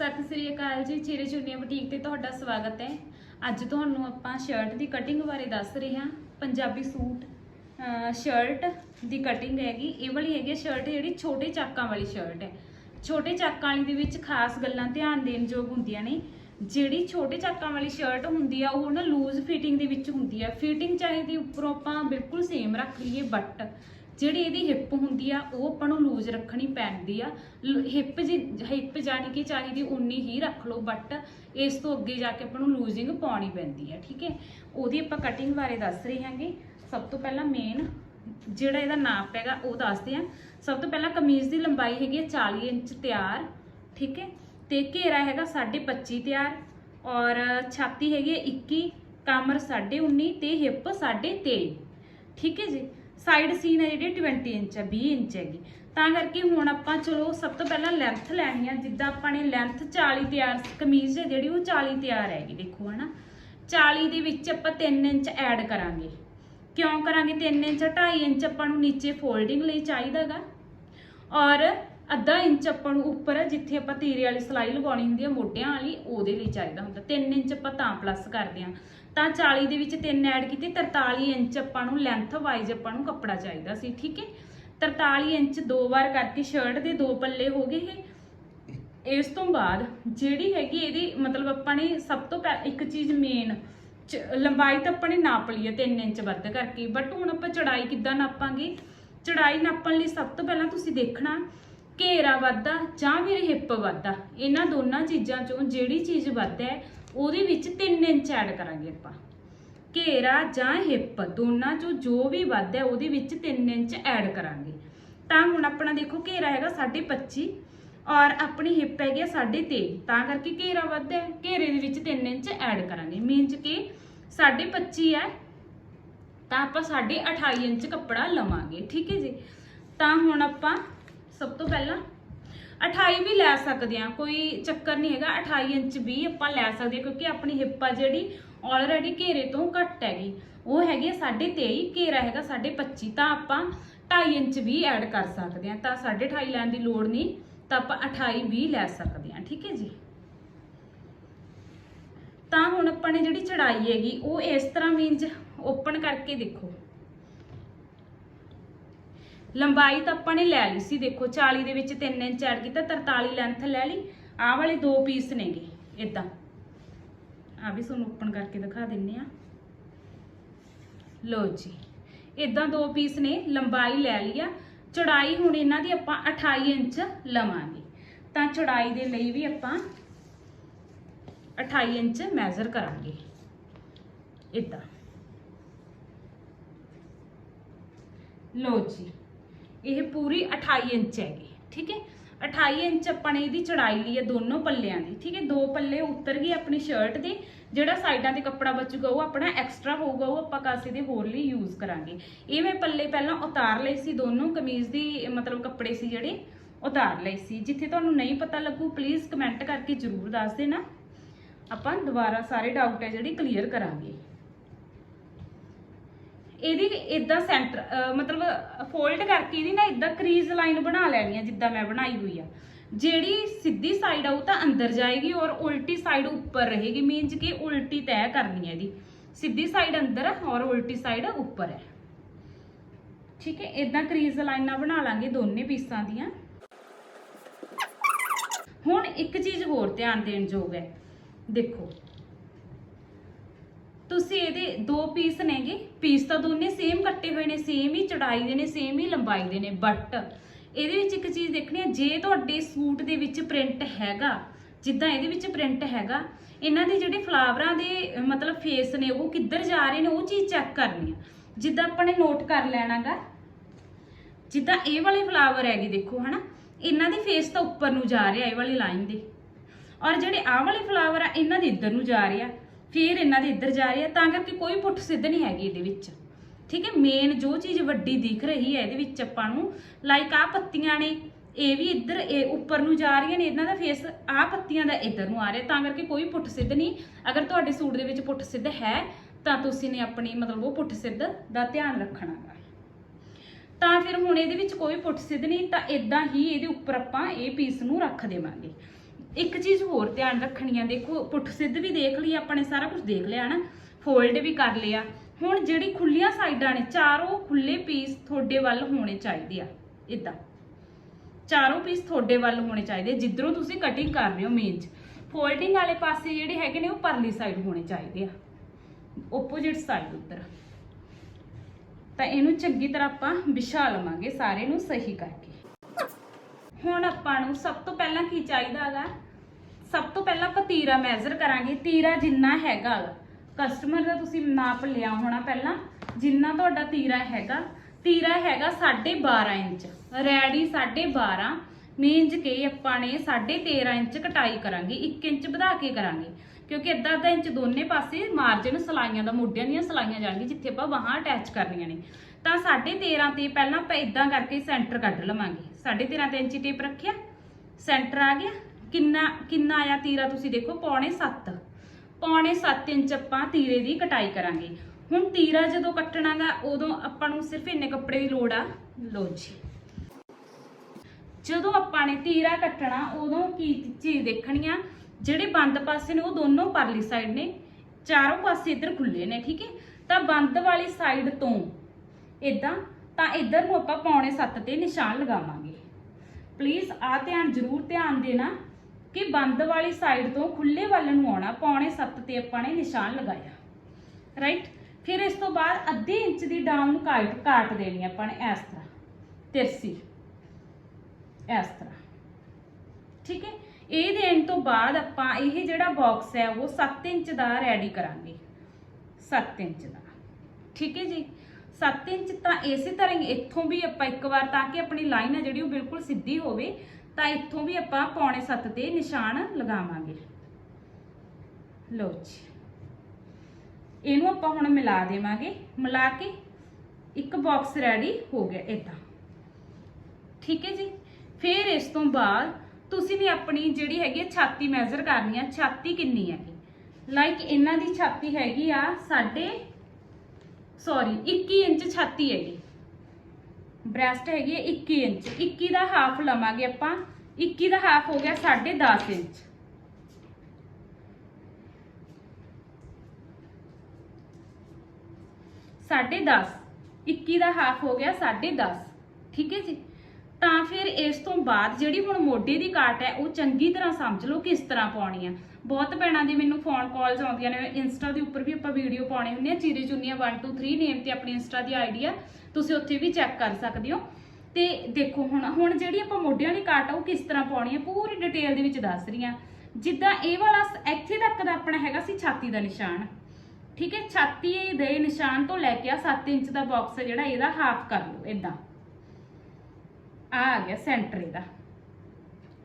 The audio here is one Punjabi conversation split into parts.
ਸਤਿ ਸ੍ਰੀ ਅਕਾਲ ਜੀ, ਚਿਹਰੇ ਚੁੰਨੀਆਂ ਬੁਟੀਕ ਤੇ ਤੁਹਾਡਾ ਸਵਾਗਤ ਹੈ। ਅੱਜ ਤੁਹਾਨੂੰ ਆਪਾਂ ਸ਼ਰਟ ਦੀ ਕਟਿੰਗ ਬਾਰੇ ਦੱਸ ਰਹੇ ਹਾਂ। ਪੰਜਾਬੀ ਸੂਟ ਸ਼ਰਟ ਦੀ ਕਟਿੰਗ ਹੈਗੀ। ਇਹ ਵਾਲੀ ਹੈਗੀ ਸ਼ਰਟ ਜਿਹੜੀ ਛੋਟੇ ਚਾਕਾਂ ਵਾਲੀ ਸ਼ਰਟ ਹੈ। ਛੋਟੇ ਚਾਕਾਂ ਵਾਲੀ ਦੇ ਵਿੱਚ ਖਾਸ ਗੱਲਾਂ ਧਿਆਨ ਦੇਣ ਯੋਗ ਹੁੰਦੀਆਂ ਨੇ। ਜਿਹੜੀ ਛੋਟੇ ਚਾਕਾਂ ਵਾਲੀ ਸ਼ਰਟ ਹੁੰਦੀ ਆ, ਉਹ ਨਾ ਲੂਜ਼ ਫਿਟਿੰਗ ਦੇ ਵਿੱਚ ਹੁੰਦੀ ਆ। ਫਿਟਿੰਗ ਚਾਹੇ ਦੀ ਉੱਪਰੋਂ ਆਪਾਂ ਬਿਲਕੁਲ ਸੇਮ ਰੱਖ ਲਈਏ ਬਟ ਜਿਹੜੀ ਇਹਦੀ ਹਿੱਪ ਹੁੰਦੀ ਆ, ਉਹ ਆਪਾਂ ਨੂੰ ਲੂਜ਼ ਰੱਖਣੀ ਪੈਂਦੀ ਆ। ਹਿੱਪ ਜੀ, ਹਿੱਪ ਜਾਣੀ ਕਿ ਚਾਹੀਦੀ ਉਨੀ ਹੀ ਰੱਖ ਲਓ ਬਟ ਇਸ ਤੋਂ ਅੱਗੇ ਜਾ ਕੇ ਆਪਾਂ ਨੂੰ ਲੂਜ਼ਿੰਗ ਪਾਉਣੀ ਪੈਂਦੀ ਆ, ਠੀਕ ਹੈ? ਉਹਦੀ ਆਪਾਂ ਕਟਿੰਗ ਬਾਰੇ ਦੱਸ ਰਹੇ ਹਾਂਗੇ। ਸਭ ਤੋਂ ਪਹਿਲਾਂ ਮੇਨ ਜਿਹੜਾ ਇਹਦਾ ਨਾਪ ਹੈਗਾ, ਉਹ ਦੱਸਦੇ ਆ। ਸਭ ਤੋਂ ਪਹਿਲਾਂ ਕਮੀਜ਼ ਦੀ ਲੰਬਾਈ ਹੈਗੀ ਹੈ 40 ਇੰਚ ਤਿਆਰ, ਠੀਕ ਹੈ? ਤੇ ਘੇਰਾ ਹੈਗਾ 25.5 ਤਿਆਰ ਔਰ ਛਾਤੀ ਹੈਗੀ ਹੈ 21 ਕਮਰ 19.5 ਤੇ ਹਿੱਪ 23.5 ਠੀਕ ਹੈ ਜੀ? ਸਾਈਡ ਸੀਨ ਹੈ ਜਿਹੜੀ 20 ਇੰਚ ਹੈ 20 ਇੰਚ ਹੈਗੀ। ਤਾਂ ਕਰਕੇ ਹੁਣ ਆਪਾਂ ਚਲੋ ਸਭ ਤੋਂ ਪਹਿਲਾਂ ਲੈਂਥ ਲੈਣੀ ਆ, ਜਿੱਦਾਂ ਆਪਾਂ ਨੇ ਲੈਂਥ 40 ਤਿਆਰ ਕਮੀਜ਼ ਹੈ ਜਿਹੜੀ ਉਹ 40 ਤਿਆਰ ਹੈਗੀ, ਦੇਖੋ ਹਨਾ। 40 ਦੇ ਵਿੱਚ ਆਪਾਂ 3 ਇੰਚ ਐਡ ਕਰਾਂਗੇ। ਕਿਉਂ ਕਰਾਂਗੇ? 3 ਇੰਚ 2.5 ਇੰਚ ਆਪਾਂ ਨੂੰ ਨੀਚੇ ਫੋਲਡਿੰਗ ਲਈ ਚਾਹੀਦਾਗਾ। ਔਰ ਅੱਧਾ ਇੰਚ ਆਪਾਂ ਨੂੰ ਉੱਪਰ, ਜਿੱਥੇ ਆਪਾਂ ਤੀਰੇ ਵਾਲੀ ਸਲਾਈ ਲਗਾਉਣੀ ਹੁੰਦੀ ਹੈ ਮੋਢਿਆਂ ਵਾਲੀ, ਉਹਦੇ ਲਈ ਚਾਹੀਦਾ ਹੁੰਦਾ। 3 ਇੰਚ ਆਪਾਂ ਤਾਂ ਪਲੱਸ ਕਰਦੇ ਹਾਂ ਤਾਂ 40 ਦੇ ਵਿੱਚ 3 ਐਡ ਕੀਤੇ 43 ਇੰਚ ਆਪਾਂ ਨੂੰ ਲੈਂਥ ਵਾਈਜ਼ ਆਪਾਂ ਨੂੰ ਕੱਪੜਾ ਚਾਹੀਦਾ ਸੀ, ਠੀਕ ਹੈ? 43 ਇੰਚ ਦੋ ਵਾਰ ਕਰਕੇ ਸ਼ਰਟ ਦੇ ਦੋ ਪੱਲੇ ਹੋ ਗਏ ਇਹ। ਇਸ ਤੋਂ ਬਾਅਦ ਜਿਹੜੀ ਹੈਗੀ ਇਹਦੀ ਮਤਲਬ ਆਪਾਂ ਨੇ ਸਭ ਤੋਂ ਪਹਿ- ਇੱਕ ਚੀਜ਼ ਮੇਨ ਲੰਬਾਈ ਤਾਂ ਆਪਾਂ ਨੇ ਨਾਪ ਲਈ ਹੈ 3 ਇੰਚ ਵੱਧ ਕਰਕੇ। ਬਟ ਹੁਣ ਆਪਾਂ ਚੜਾਈ ਕਿੱਦਾਂ ਨਾਪਾਂਗੇ? ਚੜਾਈ ਨਾਪਣ ਲਈ ਸਭ ਤੋਂ ਪਹਿਲਾਂ ਤੁਸੀਂ ਦੇਖਣਾ, ਘੇਰਾ ਵੱਧਦਾ ਜਾਂ ਫਿਰ ਹਿੱਪ ਵੱਧਦਾ ਇਹਨਾਂ ਦੋਨਾਂ ਚੀਜ਼ਾਂ ਚੋਂ ਜਿਹੜੀ ਚੀਜ਼ ਵੱਧ ਹੈ ਉਹਦੇ ਵਿੱਚ 3 ਇੰਚ ਐਡ ਕਰਾਂਗੇ ਆਪਾਂ। ਘੇਰਾ ਜਾਂ ਹਿੱਪ, ਦੋਨਾਂ ਚੋਂ ਜੋ ਵੀ ਵੱਧ ਹੈ ਉਹਦੇ ਵਿੱਚ 3 ਇੰਚ ਐਡ ਕਰਾਂਗੇ। ਤਾਂ ਹੁਣ ਆਪਣਾ ਦੇਖੋ ਘੇਰਾ ਹੈਗਾ 25 ਔਰ ਆਪਣੀ ਹਿੱਪ ਹੈਗੀ 23 ਤਾਂ ਕਰਕੇ ਘੇਰਾ ਵੱਧ ਹੈ। ਘੇਰੇ ਦੇ ਵਿੱਚ 3 ਇੰਚ ਐਡ ਕਰਾਂਗੇ। ਮੀਨਸ ਕਿ 25 ਹੈ, ਤਾਂ ਆਪਾਂ 28 ਇੰਚ ਕੱਪੜਾ ਲਵਾਂਗੇ। ਠੀਕ ਹੈ ਜੀ? ਤਾਂ ਹੁਣ ਆਪਾਂ ਸਭ ਤੋਂ ਪਹਿਲਾਂ 28 ਵੀ ਲੈ ਸਕਦੇ ਆ ਕੋਈ ਚੱਕਰ ਨਹੀਂ ਹੈਗਾ 28 ਇੰਚ ਵੀ ਆਪਾਂ ਲੈ ਸਕਦੇ ਹਾਂ, ਕਿਉਂਕਿ ਆਪਣੀ ਹਿੱਪ ਆ ਜਿਹੜੀ ਆਲਰੇਡੀ ਘੇਰੇ ਤੋਂ ਘੱਟ ਹੈਗੀ। ਉਹ ਹੈਗੀ ਆ 23.5 ਘੇਰਾ ਹੈਗਾ 25 ਤਾਂ ਆਪਾਂ 2.5 ਇੰਚ ਵੀ ਐਡ ਕਰ ਸਕਦੇ ਆ ਤਾਂ 2.5 ਲੈਣ ਦੀ ਲੋੜ ਨਹੀਂ, ਤਾਂ ਆਪਾਂ 28 ਵੀ ਲੈ ਸਕਦੇ ਆ ਠੀਕ ਹੈ ਜੀ? ਤਾਂ ਹੁਣ ਆਪਾਂ ਨੇ ਜਿਹੜੀ ਚੜਾਈ ਹੈਗੀ, ਉਹ ਇਸ ਤਰ੍ਹਾਂ ਮੀਨਸ ਓਪਨ ਕਰਕੇ ਦੇਖੋ। ਲੰਬਾਈ ਤਾਂ ਆਪਾਂ ਨੇ ਲੈ ਲਈ ਸੀ, ਦੇਖੋ 40 ਦੇ ਵਿੱਚ 3 ਇੰਚ ਐਡ ਕੀਤਾ 43 ਲੈਂਥ ਲੈ ਲਈ। ਆਹ ਵਾਲੇ ਦੋ ਪੀਸ ਨੇਗੇ ਇਦਾਂ ਆ ਵੀ ਤੁਹਾਨੂੰ ਓਪਨ ਕਰਕੇ ਦਿਖਾ ਦਿੰਨੇ ਆ। ਲੋ ਜੀ ਇਦਾਂ ਦੋ ਪੀਸ ਨੇ, ਲੰਬਾਈ ਲੈ ਲਈ ਆ। ਚੌੜਾਈ ਹੁਣ ਇਹਨਾਂ ਦੀ ਆਪਾਂ 28 ਇੰਚ ਲਵਾਂਗੇ। ਤਾਂ ਚੌੜਾਈ ਦੇ ਲਈ ਵੀ ਆਪਾਂ 28 ਇੰਚ ਮੈਜ਼ਰ ਕਰਾਂਗੇ। ਇਦਾਂ ਲੋ ਜੀ ਇਹ ਪੂਰੀ 28 ਇੰਚ ਹੈਗੀ, ਠੀਕ ਹੈ? 28 ਇੰਚ ਆਪਾਂ ਨੇ ਇਹਦੀ ਚੜਾਈ ਲਈ ਹੈ ਦੋਨੋਂ ਪੱਲਿਆਂ ਦੀ, ਠੀਕ ਹੈ? ਦੋ ਪੱਲੇ ਉੱਤਰ ਗਏ ਆਪਣੀ ਸ਼ਰਟ ਦੇ, ਜਿਹੜਾ ਸਾਈਡਾਂ ਤੇ ਕੱਪੜਾ ਬਚੂਗਾ ਉਹ ਆਪਣਾ ਐਕਸਟਰਾ ਹੋਊਗਾ, ਉਹ ਆਪਾਂ ਕਾਸੇ ਦੇ ਹੋਰ ਲਈ ਯੂਜ਼ ਕਰਾਂਗੇ। ਇਹ ਮੈਂ ਪੱਲੇ ਪਹਿਲਾਂ ਉਤਾਰ ਲਏ ਸੀ, ਦੋਨੋਂ ਕਮੀਜ਼ ਦੀ, ਮਤਲਬ ਕੱਪੜੇ ਸੀ ਜਿਹੜੇ, ਉਤਾਰ ਲਏ ਸੀ। ਜਿੱਥੇ ਤੁਹਾਨੂੰ ਨਹੀਂ ਪਤਾ ਲੱਗੂ ਪਲੀਜ਼ ਕਮੈਂਟ ਕਰਕੇ ਜਰੂਰ ਦੱਸ ਦੇਣਾ। ਆਪਾਂ ਦੁਬਾਰਾ ਸਾਰੇ ਡਾਊਟ ਹੈ ਜਿਹੜੀ ਕਲੀਅਰ ਕਰਾਂਗੇ। ਇਹਦੀ ਇਦਾਂ ਸੈਂਟਰ ਮਤਲਬ ਫੋਲਡ ਕਰਕੇ ਇਹਦੀ ਨਾ ਇਦਾਂ ਕਰੀਜ਼ ਲਾਈਨ ਬਣਾ ਲੈਣੀ ਆ ਜਿੱਦਾਂ ਮੈਂ ਬਣਾਈ ਹੋਈ ਆ। ਜਿਹੜੀ ਸਿੱਧੀ ਸਾਈਡ ਆ, ਉਹ ਤਾਂ ਅੰਦਰ ਜਾਏਗੀ ਔਰ ਉਲਟੀ ਸਾਈਡ ਉੱਪਰ ਰਹੇਗੀ ਮੀਨਸ ਕਿ ਉਲਟੀ ਤੈਅ ਕਰਨੀ ਹੈ ਇਹਦੀ। ਸਿੱਧੀ ਸਾਈਡ ਅੰਦਰ ਹੈ ਔਰ ਉਲਟੀ ਸਾਈਡ ਉੱਪਰ ਹੈ ਠੀਕ ਹੈ ਇਦਾਂ ਕਰੀਜ਼ ਲਾਈਨਾਂ ਬਣਾ ਲਾਂਗੇ ਦੋਨੇ ਪੀਸਾਂ ਦੀਆਂ। ਹੁਣ ਇੱਕ ਚੀਜ਼ ਹੋਰ ਧਿਆਨ ਦੇਣ ਯੋਗ ਹੈ। ਦੇਖੋ ਤੁਸੀਂ ਇਹਦੇ ਦੋ ਪੀਸ ਨੇਗੇ ਪੀਸ ਤਾਂ ਦੋਨੇ ਸੇਮ ਕੱਟੇ ਹੋਏ ਨੇ ਸੇਮ ਹੀ ਚੜਾਈ ਦੇ ਨੇ ਸੇਮ ਹੀ ਲੰਬਾਈ ਦੇ ਨੇ ਬਟ ਇਹਦੇ ਵਿੱਚ ਇੱਕ ਚੀਜ਼ ਦੇਖਣੀ ਹੈ, ਜੇ ਤੁਹਾਡੇ ਸੂਟ ਦੇ ਵਿੱਚ ਪ੍ਰਿੰਟ ਹੈਗਾ, ਜਿੱਦਾਂ ਇਹਦੇ ਵਿੱਚ ਪ੍ਰਿੰਟ ਹੈਗਾ, ਇਹਨਾਂ ਦੇ ਜਿਹੜੇ ਫਲਾਵਰਾਂ ਦੇ, ਮਤਲਬ ਫੇਸ ਨੇ, ਉਹ ਕਿੱਧਰ ਜਾ ਰਹੇ ਨੇ, ਉਹ ਚੀਜ਼ ਚੈੱਕ ਕਰਨੀ ਆ ਜਿੱਦਾਂ ਆਪਾਂ ਨੇ ਨੋਟ ਕਰ ਲੈਣਾਗਾ, ਜਿੱਦਾਂ ਇਹ ਵਾਲੇ ਫਲਾਵਰ ਹੈਗੇ ਦੇਖੋ, ਹਨਾ, ਇਹਨਾਂ ਦੀ ਫੇਸ ਤਾਂ ਉੱਪਰ ਨੂੰ ਜਾ ਰਿਹਾ, ਇਹ ਵਾਲੀ ਲਾਈਨ ਦੇ। ਔਰ ਜਿਹੜੇ ਆਹ ਵਾਲੇ ਫਲਾਵਰ ਆ, ਇਹਨਾਂ ਦੇ ਇੱਧਰ ਨੂੰ ਜਾ ਰਿਹਾ। ਫਿਰ ਇਹਨਾਂ ਦੇ ਇੱਧਰ ਜਾ ਰਿਹਾ ਤਾਂ ਕਰਕੇ ਕੋਈ ਪੁੱਠ ਸਿੱਧ ਨਹੀਂ ਹੈਗੀ ਇਹਦੇ ਵਿੱਚ। ਠੀਕ ਹੈ ਮੇਨ ਜੋ ਚੀਜ਼ ਵੱਡੀ ਦਿਖ ਰਹੀ ਹੈ ਇਹਦੇ ਵਿੱਚ ਆਪਾਂ ਨੂੰ ਲਾਈਕ ਆ ਪੱਤੀਆਂ ਨੇ, ਇਹ ਵੀ ਇੱਧਰ, ਇਹ ਉੱਪਰ ਨੂੰ ਜਾ ਰਹੀਆਂ ਨੇ, ਇਹਨਾਂ ਦਾ ਫੇਸ ਆ ਪੱਤੀਆਂ ਦਾ ਇੱਧਰ ਨੂੰ ਆ ਰਿਹਾ, ਤਾਂ ਕਰਕੇ ਕੋਈ ਪੁੱਠ ਸਿੱਧ ਨਹੀਂ। ਅਗਰ ਤੁਹਾਡੇ ਸੂਟ ਦੇ ਵਿੱਚ ਪੁੱਠ ਸਿੱਧ ਹੈ, ਤਾਂ ਤੁਸੀਂ ਨੇ ਆਪਣੀ ਮਤਲਬ ਉਹ ਪੁੱਠ ਸਿੱਧ ਦਾ ਧਿਆਨ ਰੱਖਣਾ ਗਾ। ਤਾਂ ਫਿਰ ਹੁਣ ਇਹਦੇ ਵਿੱਚ ਕੋਈ ਪੁੱਠ ਸਿੱਧ ਨਹੀਂ, ਤਾਂ ਇਦਾਂ ਹੀ ਇਹਦੇ ਉੱਪਰ ਆਪਾਂ ਇਹ ਪੀਸ ਨੂੰ ਰੱਖ ਦੇਵਾਂਗੇ। ਇੱਕ ਚੀਜ਼ ਹੋਰ ਧਿਆਨ ਰੱਖਣੀ ਆ ਦੇਖੋ, ਪੁੱਠ ਸਿੱਧ ਵੀ ਦੇਖ ਲਈ ਆਪਾਂ ਨੇ ਸਾਰਾ ਕੁਝ ਦੇਖ ਲਿਆ ਨਾ ਫੋਲਡ ਵੀ ਕਰ ਲਿਆ। ਹੁਣ ਜਿਹੜੀ ਖੁੱਲੀਆਂ ਸਾਈਡਾਂ ਨੇ, ਚਾਰੋਂ ਖੁੱਲੇ ਪੀਸ ਤੁਹਾਡੇ ਵੱਲ ਹੋਣੇ ਚਾਹੀਦੇ ਆ ਇਦਾਂ ਚਾਰੋਂ ਪੀਸ ਤੁਹਾਡੇ ਵੱਲ ਹੋਣੇ ਚਾਹੀਦੇ ਜਿੱਧਰੋਂ ਤੁਸੀਂ ਕਟਿੰਗ ਕਰ ਰਹੇ ਹੋ ਮੇਨ ਚ। ਫੋਲਡਿੰਗ ਵਾਲੇ ਪਾਸੇ ਜਿਹੜੇ ਹੈਗੇ ਨੇ, ਉਹ ਪਰਲੀ ਸਾਈਡ ਹੋਣੇ ਚਾਹੀਦੇ ਆ। ਓਪੋਜਿਟ ਸਾਈਡ ਉੱਧਰ। ਤਾਂ ਇਹਨੂੰ ਚੰਗੀ ਤਰ੍ਹਾਂ ਆਪਾਂ ਵਿਛਾ ਲਵਾਂਗੇ ਸਾਰੇ ਨੂੰ ਸਹੀ ਕਰਕੇ। ਹੁਣ ਆਪਾਂ ਨੂੰ ਸਭ ਤੋਂ ਪਹਿਲਾਂ ਕੀ ਚਾਹੀਦਾ ਹੈਗਾ? ਸਭ ਤੋਂ ਪਹਿਲਾਂ ਆਪਾਂ ਤੀਰਾ ਮੈਜ਼ਰ ਕਰਾਂਗੇ, ਤੀਰਾ ਜਿੰਨਾ ਹੈਗਾ ਕਸਟਮਰ ਦਾ ਤੁਸੀਂ ਨਾਪ ਲਿਆ ਹੋਣਾ ਪਹਿਲਾਂ, ਜਿੰਨਾ ਤੁਹਾਡਾ ਤੀਰਾ ਹੈਗਾ। ਤੀਰਾ ਹੈਗਾ 12.5 ਇੰਚ, ਰੈਡੀ 12.5 ਮੀਨਜ ਕਿ ਆਪਾਂ ਨੇ 13.5 ਇੰਚ ਕਟਾਈ ਕਰਾਂਗੇ 1 ਇੰਚ ਵਧਾ ਕੇ ਕਰਾਂਗੇ। ਕਿਉਂਕਿ ਅੱਧਾ ਅੱਧਾ ਇੰਚ ਦੋਨੇ ਪਾਸੇ ਮਾਰਜਨ ਸਲਾਈਆਂ ਦਾ ਮੋਢਿਆਂ ਦੀਆਂ ਸਲਾਈਆਂ ਜਾਣਗੀਆਂ, ਜਿੱਥੇ ਆਪਾਂ ਬਾਹਾਂ ਅਟੈਚ ਕਰਨੀਆਂ ਨੇ। ਤਾਂ 13.5 ਤੇ ਪਹਿਲਾਂ ਆਪਾਂ ਇਦਾਂ ਕਰਕੇ ਸੈਂਟਰ ਕੱਢ ਲਵਾਂਗੇ। 13.5 ਤੇ ਇੰਚੀ ਟੇਪ ਰੱਖਿਆ, ਸੈਂਟਰ ਆ ਗਿਆ। ਕਿੰਨਾ ਕਿੰਨਾ ਆਇਆ ਤੀਰਾ ਤੁਸੀਂ ਦੇਖੋ, ਪੌਣੇ 7 ਪੌਣੇ 7 ਇੰਚ ਆਪਾਂ ਤੀਰੇ ਦੀ ਕਟਾਈ ਕਰਾਂਗੇ। ਹੁਣ ਤੀਰਾ ਜਦੋਂ ਕੱਟਣਾਗਾ, ਉਦੋਂ ਆਪਾਂ ਨੂੰ ਸਿਰਫ ਇੰਨੇ ਕੱਪੜੇ ਦੀ ਲੋੜ ਆ। ਲੋ ਜੀ। ਜਦੋਂ ਆਪਾਂ ਨੇ ਤੀਰਾ ਕੱਟਣਾ, ਉਦੋਂ ਕੀ ਚੀਜ਼ ਦੇਖਣੀ ਆ? ਜਿਹੜੇ ਬੰਦ ਪਾਸੇ ਨੇ, ਉਹ ਦੋਨੋਂ ਪਰਲੀ ਸਾਈਡ ਨੇ। ਚਾਰੋਂ ਪਾਸੇ ਇੱਧਰ ਖੁੱਲੇ ਨੇ, ਠੀਕ ਹੈ? ਤਾਂ ਬੰਦ ਵਾਲੀ ਸਾਈਡ ਤੋਂ ਇਦਾਂ ਤਾਂ ਇੱਧਰ ਨੂੰ ਆਪਾਂ ਪੌਣੇ 7 ਤੇ ਨਿਸ਼ਾਨ ਲਗਾਵਾਂਗੇ। ਪਲੀਜ਼ ਆ ਧਿਆਨ ਜ਼ਰੂਰ ਧਿਆਨ ਦੇਣਾ ਕਿ ਬੰਦ ਵਾਲੀ ਸਾਈਡ ਤੋਂ ਖੁੱਲੇ ਵੱਲ ਨੂੰ ਆਉਣਾ, ਪੌਣੇ 7 ਤੇ ਆਪਾਂ ਨੇ ਨਿਸ਼ਾਨ ਲਗਾਇਆ। ਰਾਈਟ ਫਿਰ ਇਸ ਤੋਂ ਬਾਅਦ ਅੱਧੇ ਇੰਚ ਦੀ ਡਾਊਨ ਕਾਟ ਕਾਟ ਦੇਣੀ ਆਪਾਂ ਨੇ ਇਸ ਤਰ੍ਹਾਂ। ਤਿਰਸੀ। ਇਸ ਤਰ੍ਹਾਂ। ਠੀਕ ਹੈ? ਇਹ ਦੇਣ ਤੋਂ ਬਾਅਦ ਆਪਾਂ ਇਹ ਜਿਹੜਾ ਬਾਕਸ ਹੈ ਉਹ 7 ਇੰਚ ਦਾ ਰੈਡੀ ਕਰਾਂਗੇ। 7 ਇੰਚ ਦਾ। ਠੀਕ ਹੈ ਜੀ? 7 ਇੰਚ ਤਾਂ ਇਸੇ ਤਰ੍ਹਾਂ ਹੀ ਇੱਥੋਂ ਵੀ ਆਪਾਂ ਇੱਕ ਵਾਰ ਤਾਂ ਕਿ ਆਪਣੀ ਲਾਈਨ ਆ ਜਿਹੜੀ ਉਹ ਬਿਲਕੁਲ ਸਿੱਧੀ ਹੋਵੇ, ਤਾਂ ਇੱਥੋਂ ਵੀ ਆਪਾਂ ਪੌਣੇ 7 ਤੇ ਨਿਸ਼ਾਨ ਲਗਾਵਾਂਗੇ। ਲਓ ਜੀ। ਇਹਨੂੰ ਆਪਾਂ ਹੁਣ ਮਿਲਾ ਦੇਵਾਂਗੇ। ਮਿਲਾ ਕੇ ਇੱਕ ਬਾਕਸ ਰੈਡੀ ਹੋ ਗਿਆ ਇਦਾਂ ਠੀਕ ਹੈ ਜੀ? ਫਿਰ ਇਸ ਤੋਂ ਬਾਅਦ ਤੁਸੀਂ ਵੀ ਆਪਣੀ ਜਿਹੜੀ ਹੈਗੀ ਹੈ ਛਾਤੀ ਮੈਜ਼ਰ ਕਰਨੀ ਆ। ਛਾਤੀ ਕਿੰਨੀ ਹੈਗੀ? ਲਾਈਕ ਇਹਨਾਂ ਦੀ ਛਾਤੀ ਹੈਗੀ ਆ ਸਾਡੇ ਸੌਰੀ 21 ਇੰਚ ਛਾਤੀ ਹੈਗੀ। ਬ੍ਰੈਸਟ ਹੈਗੀ ਹੈ 21 ਇੰਚ। 21 ਦਾ ਹਾਫ ਲਵਾਂਗੇ ਆਪਾਂ। 21 ਦਾ ਹਾਫ ਹੋ ਗਿਆ 10.5 ਇੰਚ। ਸਾਢੇ 10 21 ਦਾ ਹਾਫ ਹੋ ਗਿਆ 10.5 ਠੀਕ ਹੈ ਜੀ? ਤਾਂ ਫਿਰ ਇਸ ਤੋਂ ਬਾਅਦ ਜਿਹੜੀ ਹੁਣ ਮੋਢੇ ਦੀ ਕਾਟ ਹੈ, ਉਹ ਚੰਗੀ ਤਰ੍ਹਾਂ ਸਮਝ ਲਓ ਕਿਸ ਤਰ੍ਹਾਂ ਪਾਉਣੀ ਆ। ਬਹੁਤ ਭੈਣਾਂ ਦੀ ਮੈਨੂੰ ਫੋਨ ਕਾਲਸ ਆਉਂਦੀਆਂ ਨੇ। ਇੰਸਟਾ ਦੇ ਉੱਪਰ ਵੀ ਆਪਾਂ ਵੀਡੀਓ ਪਾਉਣੇ ਹੁੰਦੇ ਆ। ਚੀਰੇ ਚੁੰਨੀਆਂ 1 2 3 ਨੇਮ ਤੇ ਆਪਣੀ ਇੰਸਟਾ ਦੀ ਆਈਡੀ ਆ। ਤੁਸੀਂ ਉੱਥੇ ਵੀ ਚੈੱਕ ਕਰ ਸਕਦੇ ਹੋ। ਤੇ ਦੇਖੋ ਹੁਣ ਹੁਣ ਜਿਹੜੀ ਆਪਾਂ ਮੋਢਿਆਂ ਦੀ ਕਾਟ ਆ, ਉਹ ਕਿਸ ਤਰ੍ਹਾਂ ਪਾਉਣੀ ਆ, ਪੂਰੀ ਡਿਟੇਲ ਦੇ ਵਿੱਚ ਦੱਸ ਰਹੀ ਆ। ਜਿੱਦਾਂ ਇਹ ਵਾਲਾ ਇੱਥੇ ਤੱਕ ਦਾ ਆਪਣਾ ਹੈਗਾ ਸੀ ਛਾਤੀ ਦਾ ਨਿਸ਼ਾਨ। ਠੀਕ ਹੈ? ਛਾਤੀ ਦੇ ਨਿਸ਼ਾਨ ਤੋਂ ਲੈ ਕੇ ਆ 7 ਇੰਚ ਦਾ ਬਾਕਸ ਹੈ ਜਿਹੜਾ, ਇਹਦਾ ਹਾਫ ਕਰ ਲਓ ਇਦਾਂ ਆ ਆ ਗਿਆ ਸੈਂਟਰ ਇਹਦਾ।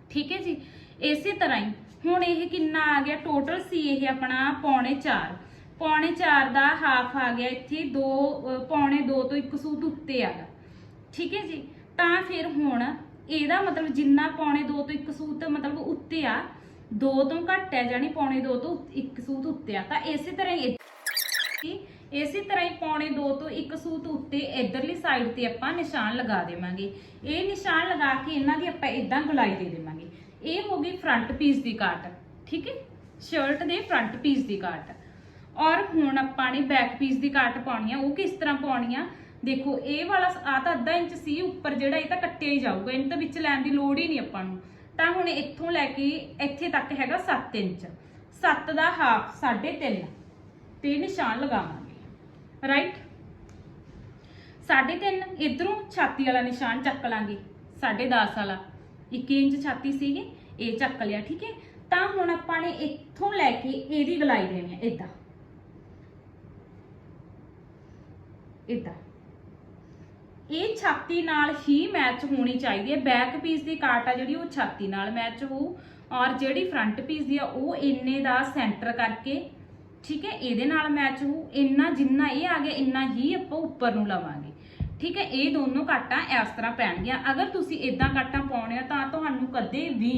ਠੀਕ ਹੈ ਜੀ? ਇਸੇ ਤਰ੍ਹਾਂ ਹੀ। ਹੁਣ ਇਹ ਕਿੰਨਾ ਆ ਗਿਆ? ਟੋਟਲ ਸੀ ਇਹ ਆਪਣਾ ਪੌਣੇ 4 ਪੌਣੇ 4 ਦਾ ਹਾਫ ਆ ਗਿਆ ਇੱਥੇ 2 ਪੌਣੇ 2 ਤੋਂ ਇੱਕ ਸੂਤ ਉੱਤੇ ਆ ਠੀਕ ਹੈ ਜੀ? ਤਾਂ ਫਿਰ ਹੁਣ ਇਹਦਾ ਮਤਲਬ ਜਿੰਨਾ ਪੌਣੇ 2 ਤੋਂ ਇੱਕ ਸੂਤ ਮਤਲਬ ਉੱਤੇ ਆ 2 ਤੋਂ ਘੱਟ ਹੈ ਜਾਨੀ ਪੌਣੇ 2 ਤੋਂ ਇੱਕ ਸੂਤ ਉੱਤੇ ਆ। ਤਾਂ ਇਸੇ ਤਰ੍ਹਾਂ ਹੀ ਇਸੇ ਤਰ੍ਹਾਂ ਹੀ ਪੌਣੇ 2 ਤੋਂ ਇੱਕ ਸੂਤ ਉੱਤੇ ਇਧਰਲੀ ਸਾਈਡ ਤੇ ਆਪਾਂ ਨਿਸ਼ਾਨ ਲਗਾ ਦੇਵਾਂਗੇ। ਇਹ ਨਿਸ਼ਾਨ ਲਗਾ ਕੇ ਇਹਨਾਂ ਦੀ ਆਪਾਂ ਇਦਾਂ ਗੁਲਾਈ ਦੇ ਦੇਵਾਂਗੇ। ਇਹ ਹੋ ਗਈ ਫਰੰਟ ਪੀਸ ਦੀ ਕਾਟ ਠੀਕ ਹੈ? ਸ਼ਰਟ ਦੇ ਫਰੰਟ ਪੀਸ ਦੀ ਕਾਟ ਔਰ ਹੁਣ ਆਪਾਂ ਨੇ ਬੈਕ ਪੀਸ ਦੀ ਕਾਟ ਪਾਉਣੀ ਆ, ਉਹ ਕਿਸ ਤਰ੍ਹਾਂ ਪਾਉਣੀ ਆ? ਦੇਖੋ, ਇਹ ਵਾਲਾ ਆ ਤਾਂ ਅੱਧਾ ਇੰਚ ਸੀ, ਉੱਪਰ ਜਿਹੜਾ ਇਹ ਤਾਂ ਕੱਟਿਆ ਹੀ ਜਾਊਗਾ, ਇਹਨੂੰ ਤਾਂ ਵਿੱਚ ਲੈਣ ਦੀ ਲੋੜ ਹੀ ਨਹੀਂ ਆਪਾਂ ਨੂੰ। ਤਾਂ ਹੁਣ ਇੱਥੋਂ ਲੈ ਕੇ ਇੱਥੇ ਤੱਕ ਹੈਗਾ 7 ਇੰਚ। 7 ਦਾ ਹਾਫ 3.5 ਤੇ ਨਿਸ਼ਾਨ ਲਗਾਵਾਂਗੇ। ਰਾਈਟ 3.5 ਇਧਰੋਂ ਛਾਤੀ ਵਾਲਾ ਨਿਸ਼ਾਨ ਚੱਕ ਲਾਂਗੇ 10.5 ਵਾਲਾ। 1 ਇੰਚ ਛਾਤੀ ਸੀਗੀ, ਇਹ ਚੱਕ ਲਿਆ, ਠੀਕ ਹੈ? ਤਾਂ ਹੁਣ ਆਪਾਂ ਨੇ ਇੱਥੋਂ ਲੈ ਕੇ ਇਹਦੀ ਗਲਾਈ ਦੇਣੀ ਹੈ ਇਦਾਂ ਇਦਾਂ ਇਹ ਛਾਤੀ ਨਾਲ ਹੀ ਮੈਚ ਹੋਣੀ ਚਾਹੀਦੀ ਹੈ। ਬੈਕ ਪੀਸ ਦੀ ਕਾਟ ਆ ਜਿਹੜੀ, ਉਹ ਛਾਤੀ ਨਾਲ ਮੈਚ ਹੋਊ। ਔਰ ਜਿਹੜੀ ਫਰੰਟ ਪੀਸ ਦੀ ਆ, ਉਹ ਇੰਨੇ ਦਾ ਸੈਂਟਰ ਕਰਕੇ, ਠੀਕ ਹੈ? ਇਹਦੇ ਨਾਲ ਮੈਚ ਹੋਊ। ਇੰਨਾ ਜਿੰਨਾ ਇਹ ਆ ਗਿਆ, ਇੰਨਾ ਹੀ ਆਪਾਂ ਉੱਪਰ ਨੂੰ ਲਵਾਂਗੇ। ਠੀਕ ਹੈ, ਇਹ ਦੋਨੋਂ ਕਾਟਾਂ ਇਸ ਤਰ੍ਹਾਂ ਪੈਣਗੀਆਂ। ਅਗਰ ਤੁਸੀਂ ਇਦਾਂ ਕਾਟਾਂ ਪਾਉਣੇ ਆ ਤਾਂ ਤੁਹਾਨੂੰ ਕਦੇ ਵੀ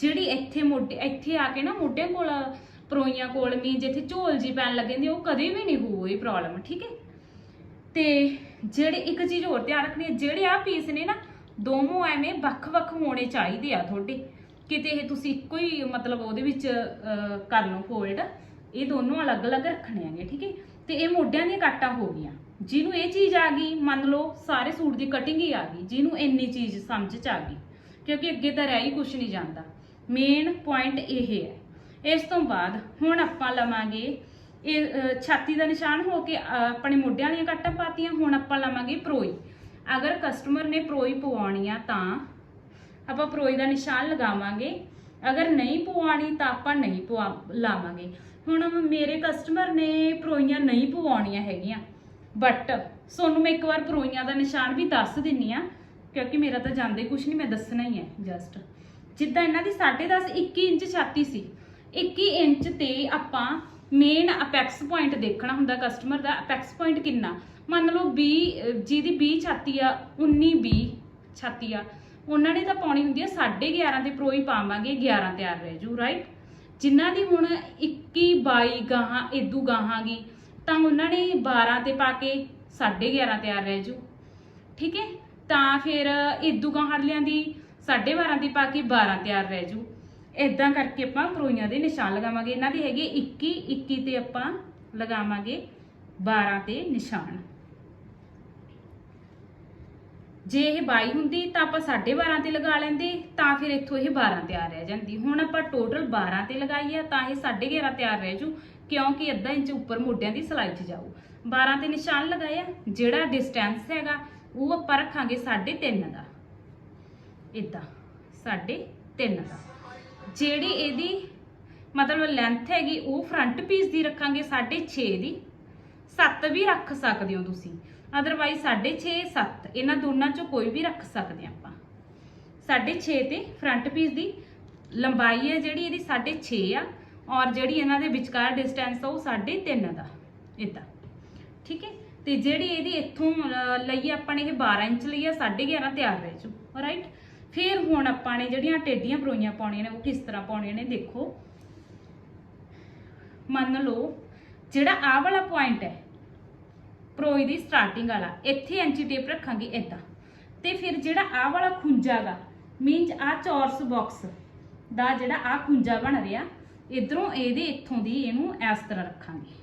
ਜਿਹੜੀ ਇੱਥੇ ਮੋਢੇ ਇੱਥੇ ਆ ਕੇ ਨਾ ਮੋਢੇ ਕੋਲ, ਪਰੋਈਆਂ ਕੋਲ ਮੀ ਜਿੱਥੇ ਝੋਲ ਜੀ ਪੈਣ ਲੱਗਦੀ ਉਹ ਕਦੇ ਵੀ ਨਹੀਂ ਹੋਊਗੀ ਪ੍ਰੋਬਲਮ ਠੀਕ ਹੈ। ਤੇ ਜਿਹੜੇ ਇੱਕ ਚੀਜ਼ ਹੋਰ ਧਿਆਨ ਰੱਖਣੀ ਹੈ, ਜਿਹੜੇ ਆ ਪੀਸ ਨੇ ਨਾ, ਦੋਨੋਂ ਐਵੇਂ ਵੱਖ-ਵੱਖ ਹੋਣੇ ਚਾਹੀਦੇ ਆ ਤੁਹਾਡੇ। ਕਿਤੇ ਇਹ ਤੁਸੀਂ ਇੱਕੋ ਹੀ ਮਤਲਬ ਉਹਦੇ ਵਿੱਚ ਕਰ ਲਓ ਫੋਲਡ ਇਹ ਦੋਨੋਂ ਅਲੱਗ-ਅਲੱਗ ਰੱਖਣੇ ਆਂਗੇ ਠੀਕ ਹੈ। ਤੇ ਇਹ ਮੋਢਿਆਂ ਦੀਆਂ ਕਾਟਾਂ ਹੋ ਗਈਆਂ। ਜਿਹਨੂੰ ਇਹ ਚੀਜ਼ ਆ ਗਈ, ਮੰਨ ਲਓ ਸਾਰੇ ਸੂਟ ਦੀ ਕਟਿੰਗ ਹੀ ਆ ਗਈ, ਜਿਹਨੂੰ ਇੰਨੀ ਚੀਜ਼ ਸਮਝ ਚ ਆ ਗਈ, ਕਿਉਂਕਿ ਅੱਗੇ ਤਾਂ ਰਹਿ ਹੀ ਕੁਝ ਨਹੀਂ ਜਾਂਦਾ। ਮੇਨ ਪੁਆਇੰਟ ਇਹ ਹੈ। ਇਸ ਤੋਂ ਬਾਅਦ ਹੁਣ ਆਪਾਂ ਲਵਾਂਗੇ ਇਹ ਛਾਤੀ ਦਾ ਨਿਸ਼ਾਨ ਹੋ ਕੇ ਆਪਣੇ ਮੋਢਿਆਂ ਵਾਲੀਆਂ ਕੱਟਾਂ ਪਾਤੀਆਂ, ਹੁਣ ਆਪਾਂ ਲਵਾਂਗੇ ਪਰੋਈ। ਅਗਰ ਕਸਟਮਰ ਨੇ ਪਰੋਈ ਪਵਾਉਣੀ ਆ ਤਾਂ ਆਪਾਂ ਪਰੋਈ ਦਾ ਨਿਸ਼ਾਨ ਲਗਾਵਾਂਗੇ। ਅਗਰ ਨਹੀਂ ਪਵਾਉਣੀ ਤਾਂ ਆਪਾਂ ਨਹੀਂ ਪਵਾ, ਲਾਵਾਂਗੇ। ਹੁਣ ਮੇਰੇ ਕਸਟਮਰ ਨੇ ਪਰੋਈਆਂ ਨਹੀਂ ਪਵਾਉਣੀਆਂ ਹੈਗੀਆਂ। ਬਟ ਸੋਨੂੰ ਮੈਂ ਇੱਕ ਵਾਰ ਪਰੋਈਆਂ ਦਾ ਨਿਸ਼ਾਨ ਵੀ ਦੱਸ ਦਿੰਨੀ ਆ, ਕਿਉਂਕਿ ਮੇਰਾ ਤਾਂ ਜਾਂਦੇ ਕੁਝ ਨਹੀਂ ਮੈਂ ਦੱਸਣਾ ਹੀ ਹੈ ਜਸਟ ਜਿੱਦਾਂ ਇਹਨਾਂ ਦੀ 10.5 21 ਇੰਚ ਛਾਤੀ ਸੀ 21 ਇੰਚ ਤੇ ਆਪਾਂ ਮੇਨ ਅਪੈਕਸ ਪੁਆਇੰਟ ਦੇਖਣਾ ਹੁੰਦਾ ਕਸਟਮਰ ਦਾ ਅਪੈਕਸ ਪੁਆਇੰਟ ਕਿੰਨਾ? ਮੰਨ ਲਓ 20 ਜਿਹਦੀ 20 ਛਾਤੀ ਆ 19 20 ਛਾਤੀ ਆ, ਉਹਨਾਂ ਨੇ ਤਾਂ ਪਾਉਣੀ ਹੁੰਦੀ ਆ 11.5 ਤੇ ਪਰੋਈ ਪਾਵਾਂਗੇ 11 ਤਿਆਰ ਰਹਿ ਜੂ ਰਾਈਟ ਜਿਨ੍ਹਾਂ ਦੀ ਹੁਣ 21 22 ਗਾਹਾਂ ਇਦੂ ਗਾਹਾਂਗੀ ਤਾਂ ਉਹਨਾਂ ਨੇ 12 ਤੇ ਪਾ ਕੇ 11.5 ਤਿਆਰ ਰਹਿ ਜੂ। ਠੀਕ ਹੈ? ਤਾਂ ਫਿਰ ਇਦੂ ਗਾਹੜਲਿਆਂ ਦੀ 12.5 ਦੀ ਪਾ ਕੇ 12 ਤਿਆਰ ਰਹਿ ਜੂ। ਇਦਾਂ ਕਰਕੇ ਆਪਾਂ ਪਰੋਈਆਂ ਦੇ ਨਿਸ਼ਾਨ ਲਗਾਵਾਂਗੇ। ਇਹਨਾਂ ਦੇ ਹੈਗੇ 21 21 ਤੇ ਆਪਾਂ ਲਗਾਵਾਂਗੇ 12 ਤੇ ਨਿਸ਼ਾਨ। ਜੇ ਇਹ 22 ਹੁੰਦੀ ਤਾਂ ਆਪਾਂ 12.5 ਤੇ ਲਗਾ ਲੈਂਦੇ, ਤਾਂ ਫਿਰ ਇੱਥੋਂ ਇਹ 12 ਤਿਆਰ ਰਹਿ ਜਾਂਦੀ। ਹੁਣ ਆਪਾਂ ਟੋਟਲ 12 ਤੇ ਲਗਾਈ ਆ, ਤਾਂ ਇਹ 11.5 ਤਿਆਰ ਰਹਿ ਜੂ। ਕਿਉਂਕਿ ਅੱਧਾ ਇੰਚ ਉੱਪਰ ਮੋਢਿਆਂ ਦੀ ਸਿਲਾਈ 'ਚ ਜਾਊ। 12 ਤੇ ਨਿਸ਼ਾਨ ਲਗਾਇਆ, ਜਿਹੜਾ ਡਿਸਟੈਂਸ ਹੈਗਾ, ਉਹ ਆਪਾਂ ਰੱਖਾਂਗੇ 3.5 ਦਾ। ਇਦਾਂ 3.5 ਦਾ। ਜਿਹੜੀ ਇਹਦੀ ਮਤਲਬ ਲੈਂਥ ਹੈਗੀ, ਉਹ ਫਰੰਟ ਪੀਸ ਦੀ ਰੱਖਾਂਗੇ 6.5 ਦੀ। 7 ਵੀ ਰੱਖ ਸਕਦੇ ਹੋ ਤੁਸੀਂ। ਅਦਰਵਾਈਜ਼ 6.5 7 ਇਹਨਾਂ ਦੋਨਾਂ ਚੋਂ ਕੋਈ ਵੀ ਰੱਖ ਸਕਦੇ ਹਾਂ ਆਪਾਂ। 6.5 ਤੇ ਫਰੰਟ ਪੀਸ ਦੀ ਲੰਬਾਈ ਹੈ ਜਿਹੜੀ, ਇਹਦੀ 6.5 ਆ। ਔਰ ਜਿਹੜੀ ਇਹਨਾਂ ਦੇ ਵਿਚਕਾਰ ਡਿਸਟੈਂਸ ਆ ਉਹ 3.5 ਦਾ ਇਦਾਂ ਠੀਕ ਹੈ? ਤੇ ਜਿਹੜੀ ਇਹਦੀ ਇੱਥੋਂ ਅਹ, ਲਈ ਆਪਾਂ ਨੇ ਇਹ 12 ਇੰਚ ਲਈ ਆ 11.5 ਤਿਆਰ ਰਹਿ ਜੂ ਰਾਈਟ ਫਿਰ ਹੁਣ ਆਪਾਂ ਨੇ ਜਿਹੜੀਆਂ ਟੇਡੀਆਂ ਪਰੋਈਆਂ ਪਾਉਣੀਆਂ ਨੇ ਉਹ ਕਿਸ ਤਰ੍ਹਾਂ ਪਾਉਣੀਆਂ ਨੇ ਦੇਖੋ। ਮੰਨ ਲਓ ਜਿਹੜਾ ਆਹ ਵਾਲਾ ਪੁਆਇੰਟ ਹੈ ਪਰੋਈ ਦੀ ਸਟਾਰਟਿੰਗ ਵਾਲਾ ਇੱਥੇ ਐਂਚੀ ਟੇਪ ਰੱਖਾਂਗੇ ਇਦਾਂ ਤੇ ਫਿਰ ਜਿਹੜਾ ਆਹ ਵਾਲਾ ਖੁੰਝਾ ਗਾ ਮੀਨਸ ਆਹ ਚੌਰਸ ਬਾਕਸ ਦਾ ਜਿਹੜਾ ਆਹ ਖੁੰਝਾ ਬਣ ਰਿਹਾ ਇਧਰੋਂ ਇਹਦੇ ਇੱਥੋਂ ਦੀ ਇਹਨੂੰ ਇਸ ਤਰ੍ਹਾਂ ਰੱਖਾਂਗੇ।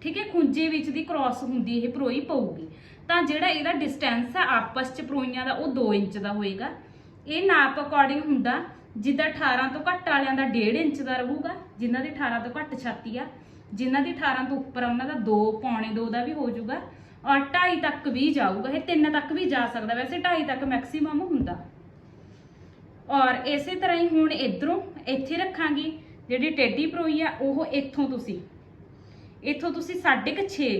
ਠੀਕ ਹੈ, ਖੁੰਝੇ ਵਿੱਚ ਦੀ ਕ੍ਰਾਸ ਹੁੰਦੀ ਇਹ ਪਰੋਈ ਪਊਗੀ। ਤਾਂ ਜਿਹੜਾ ਇਹਦਾ ਡਿਸਟੈਂਸ ਆ ਆਪਸ ਚ ਪਰੋਈਆਂ ਦਾ, ਉਹ 2 ਇੰਚ ਦਾ ਹੋਏਗਾ। ਇਹ ਨਾਪ ਅਕੋਰਡਿੰਗ ਹੁੰਦਾ, ਜਿੱਦਾਂ 18 ਤੋਂ ਘੱਟ ਵਾਲਿਆਂ ਦਾ 1.5 ਇੰਚ ਦਾ ਰਹੂਗਾ, ਜਿਨ੍ਹਾਂ ਦੀ 18 ਤੋਂ ਘੱਟ ਛਾਤੀ ਆ। ਜਿਨ੍ਹਾਂ ਦੀ 18 ਤੋਂ ਉੱਪਰ ਉਹਨਾਂ ਦਾ 2 ਪੌਣੇ 2 ਦਾ ਵੀ ਹੋ ਜਾਊਗਾ। ਔਰ 2.5 ਤੱਕ ਵੀ ਜਾਊਗਾ, ਇਹ 3 ਤੱਕ ਵੀ ਜਾ ਸਕਦਾ, ਵੈਸੇ 2.5 ਤੱਕ ਮੈਕਸਿਮਮ ਹੁੰਦਾ। ਔਰ ਇਸੇ ਤਰ੍ਹਾਂ ਹੀ ਹੁਣ ਇਧਰੋਂ ਇੱਥੇ ਰੱਖਾਂਗੇ। ਜਿਹੜੀ ਟੇਢੀ ਪਰੋਈ ਆ, ਉਹ ਇੱਥੋਂ ਤੁਸੀਂ। ਇੱਥੋਂ ਤੁਸੀਂ 6.5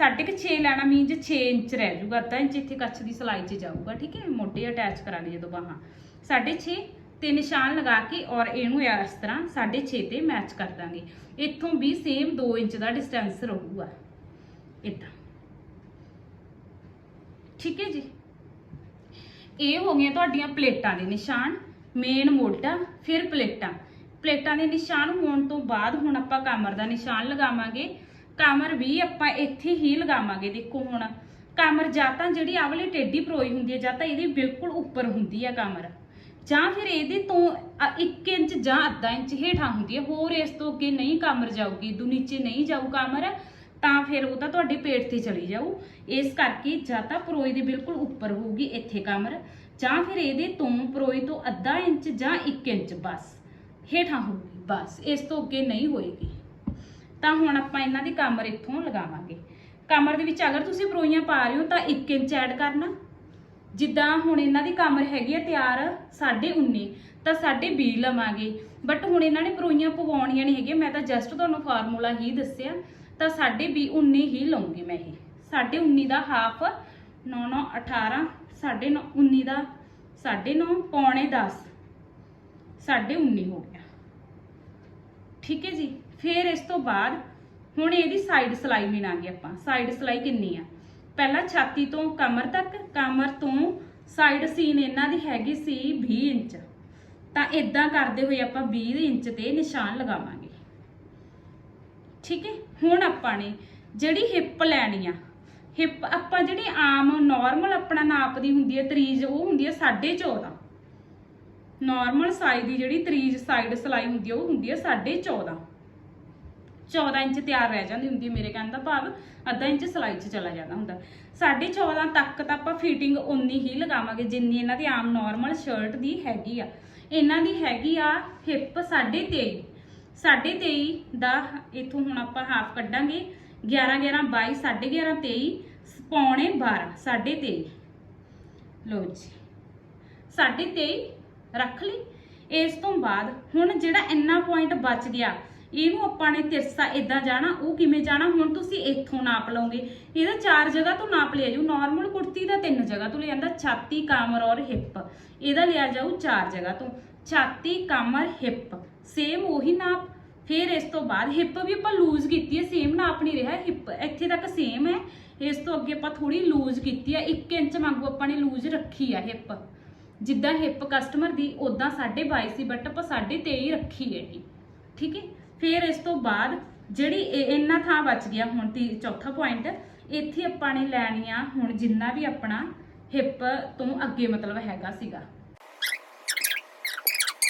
6.5 ਲੈਣਾ ਮੀਨਜ਼ 6 ਇੰਚ ਰਹਿ ਜਾਊਗਾ, ਅੱਧਾ ਇੰਚ ਇੱਥੇ ਕੱਛ ਦੀ ਸਲਾਈ 'ਚ ਜਾਊਗਾ, ਠੀਕ ਹੈ? ਮੋਢੇ ਅਟੈਚ ਕਰਾਂਗੇ ਜਦੋਂ ਬਾਹਾਂ 6.5 ਤੇ ਨਿਸ਼ਾਨ ਲਗਾ ਕੇ ਔਰ ਇਹਨੂੰ ਇਸ ਤਰ੍ਹਾਂ 6.5 ਤੇ ਮੈਚ ਕਰ ਦਾਂਗੇ। ਇੱਥੋਂ ਵੀ ਸੇਮ 2 ਇੰਚ ਦਾ ਡਿਸਟੈਂਸ ਰਹੂਗਾ। ਇਦਾਂ ਠੀਕ ਹੈ ਜੀ? ਇਹ ਹੋ ਗਈਆਂ ਤੁਹਾਡੀਆਂ ਪਲੇਟਾਂ ਦੇ ਨਿਸ਼ਾਨ ਮੇਨ ਮੋਢਾ, ਫਿਰ ਪਲੇਟਾਂ। ਪਲੇਟਾਂ ਦੇ ਨਿਸ਼ਾਨ ਹੋਣ ਤੋਂ ਬਾਅਦ ਹੁਣ ਆਪਾਂ ਕਮਰ ਦਾ ਨਿਸ਼ਾਨ ਲਗਾਵਾਂਗੇ। ਕਮਰ ਵੀ ਆਪਾਂ ਇੱਥੇ ਹੀ ਲਗਾਵਾਂਗੇ, ਦੇਖੋ ਹੁਣ। ਕਮਰ ਜਾਂ ਤਾਂ ਜਿਹੜੀ ਆਹ ਟੇਢੀ ਪਰੋਈ ਹੁੰਦੀ ਹੈ ਜਾਂ ਤਾਂ ਇਹਦੇ ਬਿਲਕੁਲ ਉੱਪਰ ਹੁੰਦੀ ਹੈ ਕਮਰ। ਜਾਂ ਫਿਰ ਇਹਦੇ ਤੋਂ 1 ਇੰਚ ਜਾਂ ਅੱਧਾ ਇੰਚ ਹੇਠਾਂ ਹੁੰਦੀ ਹੈ। ਹੋਰ ਇਸ ਤੋਂ ਅੱਗੇ ਨਹੀਂ ਕਮਰ ਜਾਊਗੀ, ਦੂ ਨੀਚੇ ਨਹੀਂ ਜਾਊ ਕਮਰ, ਤਾਂ ਫਿਰ ਉਹ ਤਾਂ ਤੁਹਾਡੇ ਪੇਟ ਤੇ ਚਲੀ ਜਾਊ। ਇਸ ਕਰਕੇ ਜਾਂ ਤਾਂ ਪਰੋਈ ਦੇ ਬਿਲਕੁਲ ਉੱਪਰ ਹੋਊਗੀ ਇੱਥੇ ਕਮਰ, ਜਾਂ ਫਿਰ ਇਹਦੇ ਤੋਂ ਪਰੋਈ ਤੋਂ ਅੱਧਾ ਇੰਚ ਜਾਂ 1 ਇੰਚ ਬਸ। ਹੇਠਾਂ ਹੋਊਗੀ, ਬਸ, ਇਸ ਤੋਂ ਅੱਗੇ ਨਹੀਂ ਹੋਏਗੀ। ਤਾਂ ਹੁਣ ਆਪਾਂ ਇਹਨਾਂ ਦੀ ਕਮਰ ਇੱਥੋਂ ਲਗਾਵਾਂਗੇ। ਕਮਰ ਦੇ ਵਿੱਚ ਅਗਰ ਤੁਸੀਂ ਪਰੋਈਆਂ ਪਾ ਰਹੇ ਹੋ ਤਾਂ 1 ਇੰਚ ਐਡ ਕਰਨਾ। ਜਿੱਦਾਂ ਹੁਣ ਇਹਨਾਂ ਦੀ ਕਮਰ ਹੈਗੀ ਆ ਤਿਆਰ 19.5 ਤਾਂ 20 ਲਵਾਂਗੇ। ਬਟ ਹੁਣ ਇਹਨਾਂ ਨੇ ਪਰੋਈਆਂ ਪਵਾਉਣੀਆਂ ਨਹੀਂ ਹੈਗੀਆਂ, ਮੈਂ ਤਾਂ ਜਸਟ ਤੁਹਾਨੂੰ ਫਾਰਮੂਲਾ ਹੀ ਦੱਸਿਆ। ਤਾਂ 20 19 ਹੀ ਲਵਾਂਗੀ ਮੈਂ ਇਹ। 19.5 ਦਾ ਹਾਫ 9 9 18 9.5 19 ਦਾ 9.5 ਪੌਣੇ 10 19.5 ਹੋ ਗਿਆ। ਠੀਕ ਹੈ ਜੀ? ਫਿਰ ਇਸ ਤੋਂ ਬਾਅਦ ਹੁਣ ਇਹਦੀ ਸਾਈਡ ਸਲਾਈ ਮਿਣਾਂਗੇ ਆਪਾਂ। ਸਾਈਡ ਸਲਾਈ ਕਿੰਨੀ ਆ? ਪਹਿਲਾਂ ਛਾਤੀ ਤੋਂ ਕਮਰ ਤੱਕ, ਕਮਰ ਤੋਂ ਸਾਈਡ ਸੀਨ ਇਹਨਾਂ ਦੀ ਹੈਗੀ ਸੀ 20 ਇੰਚ। ਤਾਂ ਇਦਾਂ ਕਰਦੇ ਹੋਏ ਆਪਾਂ 20 ਇੰਚ ਤੇ ਨਿਸ਼ਾਨ ਲਗਾਵਾਂਗੇ। ਠੀਕ ਹੈ? ਹੁਣ ਆਪਾਂ ਨੇ ਜਿਹੜੀ ਹਿੱਪ ਲੈਣੀ ਆ ਹਿੱਪ ਆਪਾਂ ਜਿਹੜੀ ਆਮ ਨਾਰਮਲ ਆਪਣਾ ਨਾਪ ਦੀ ਹੁੰਦੀ ਹੈ, ਤਰੀਜ, ਉਹ ਹੁੰਦੀ ਹੈ 14.5 ਨਾਰਮਲ ਸਾਈਜ਼ ਦੀ ਜਿਹੜੀ ਤਰੀਜ ਸਾਈਡ ਸਲਾਈ ਹੁੰਦੀ ਆ, ਉਹ ਹੁੰਦੀ ਆ 14.5 14 ਇੰਚ ਤਿਆਰ ਰਹਿ ਜਾਂਦੀ ਹੁੰਦੀ ਮੇਰੇ ਕਹਿਣ ਦਾ ਭਾਵ, ਅੱਧਾ ਇੰਚ ਸਲਾਈ 'ਚ ਚਲਾ ਜਾਂਦਾ ਹੁੰਦਾ। 14.5 ਤੱਕ ਤਾਂ ਆਪਾਂ ਫਿਟਿੰਗ ਉਨੀ ਹੀ ਲਗਾਵਾਂਗੇ ਜਿੰਨੀ ਇਹਨਾਂ ਦੀ ਆਮ ਨਾਰਮਲ ਸ਼ਰਟ ਦੀ ਹੈਗੀ ਆ। ਇਹਨਾਂ ਦੀ ਹੈਗੀ ਆ ਹਿੱਪ 23.5 23.5 ਦਾ ਇਥੋਂ ਹੁਣ ਆਪਾਂ ਹਾਫ ਕੱਢਾਂਗੇ। 11 11 22 11.5 23 ਪੌਣੇ 12 23.5 ਲੋ ਜੀ। 23.5 ਰੱਖ ਲਈ। ਇਸ ਤੋਂ ਬਾਅਦ ਹੁਣ ਜਿਹੜਾ ਇੰਨਾ ਪੁਆਇੰਟ ਬਚ ਗਿਆ, ਇਹਨੂੰ ਆਪਾਂ ਨੇ ਤਿਰਸਾ ਇਦਾਂ ਜਾਣਾ, ਉਹ ਕਿਵੇਂ ਜਾਣਾ, ਹੁਣ ਤੁਸੀਂ ਇੱਥੋਂ ਨਾਪ ਲਓਗੇ। ਇਹਦਾ ਚਾਰ ਜਗ੍ਹਾ ਤੋਂ ਨਾਪ ਲਿਆ ਜਾਊ। ਨਾਰਮਲ ਕੁੜਤੀ ਦਾ ਤਿੰਨ ਜਗ੍ਹਾ ਤੋਂ ਲਿਆ ਜਾਂਦਾ, ਛਾਤੀ, ਕਮਰ ਔਰ ਹਿੱਪ ਇਹਦਾ ਲਿਆ ਜਾਊ ਚਾਰ ਜਗ੍ਹਾ ਤੋਂ। ਛਾਤੀ, ਕਮਰ ਹਿੱਪ ਸੇਮ ਉਹੀ ਨਾਪ। ਫਿਰ ਇਸ ਤੋਂ ਬਾਅਦ ਹਿੱਪ ਵੀ ਆਪਾਂ ਲੂਜ਼ ਕੀਤੀ ਹੈ ਸੇਮ ਨਾਪ ਨਹੀਂ ਰਿਹਾ। ਹਿੱਪ ਇੱਥੇ ਤੱਕ ਸੇਮ ਹੈ। ਇਸ ਤੋਂ ਅੱਗੇ ਆਪਾਂ ਥੋੜੀ ਲੂਜ਼ ਕੀਤੀ ਹੈ। 1 ਇੰਚ ਵਾਂਗੂ ਆਪਾਂ ਨੇ ਲੂਜ਼ ਰੱਖੀ ਹੈ ਹਿੱਪ ਜਿੱਦਾਂ ਹਿੱਪ ਕਸਟਮਰ ਦੀ ਉਦਾਂ 22.5 ਸੀ ਬਟ ਆਪਾਂ 23.5 ਰੱਖੀ ਹੈ ਇਹ ਠੀਕ ਹੈ? ਫਿਰ ਇਸ ਤੋਂ ਬਾਅਦ ਜਿਹੜੀ ਇੰਨਾ ਥਾਂ ਬਚ ਗਿਆ ਹੁਣ ਤੀ, ਚੌਥਾ ਪੁਆਇੰਟ ਇੱਥੇ ਆਪਾਂ ਨੇ ਲੈਣੀ ਆ ਹੁਣ ਜਿੰਨਾ ਵੀ ਆਪਣਾ ਹਿੱਪ ਤੋਂ ਅੱਗੇ ਮਤਲਬ ਹੈਗਾ ਸੀਗਾ।